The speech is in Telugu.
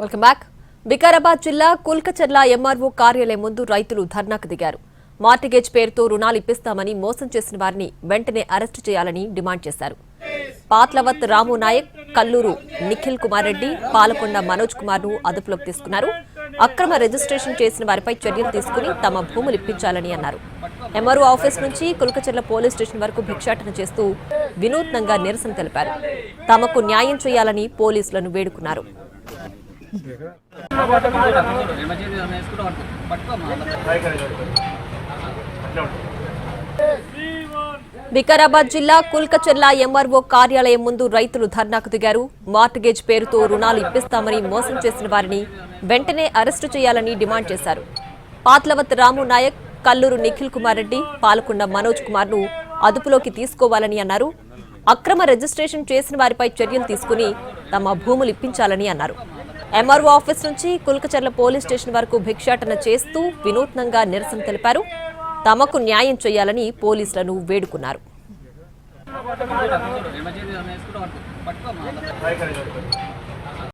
Welcome back. వికారాబాద్ జిల్లా కుల్కచర్ల ఎంఆర్ఓ కార్యాలయం ముందు రైతులు ధర్నాకు దిగారు. మార్టిగేజ్ పేరుతో రుణాలు ఇప్పిస్తామని మోసం చేసిన వారిని వెంటనే అరెస్టు చేయాలని డిమాండ్ చేశారు. పాత్లవత్ రాము నాయక్ కల్లూరు నిఖిల్ కుమార్ రెడ్డి పాలకొండ మనోజ్ కుమార్ను అదుపులోకి తీసుకున్నారు. అక్రమ రిజిస్ట్రేషన్ చేసిన వారిపై చర్యలు తీసుకుని తమ భూములు ఇప్పించాలని అన్నారు. ఎంఆర్ఓ ఆఫీస్ నుంచి కుల్కచర్ల పోలీస్ స్టేషన్ వరకు భిక్షాటన చేస్తూ వినూత్నంగా నిరసన తెలిపారు. తమకు న్యాయం చేయాలని పోలీసులను వేడుకున్నారు. వికారాబాద్ జిల్లా కుల్కచెర్ల ఎంఆర్ఓ కార్యాలయం ముందు రైతులు ధర్నాకు దిగారు. మార్టిగేజ్ పేరుతో రుణాలు ఇప్పిస్తామని మోసం చేసిన వారిని వెంటనే అరెస్టు చేయాలని డిమాండ్ చేశారు. పాత్లవత్ రాము నాయక్ కల్లూరు నిఖిల్ కుమార్ రెడ్డి పాలకొండ మనోజ్ కుమార్ను అదుపులోకి తీసుకోవాలని అన్నారు. అక్రమ రిజిస్ట్రేషన్ చేసిన వారిపై చర్యలు తీసుకుని తమ భూములు ఇప్పించాలని అన్నారు. ఎంఆర్ఓ ఆఫీస్ నుంచి కుల్కచర్ల పోలీస్ స్టేషన్ వరకు భిక్షాటన చేస్తూ వినూత్నంగా నిరసన తెలిపారు. తమకు న్యాయం చేయాలని పోలీసులను వేడుకున్నారు. పట్టుకో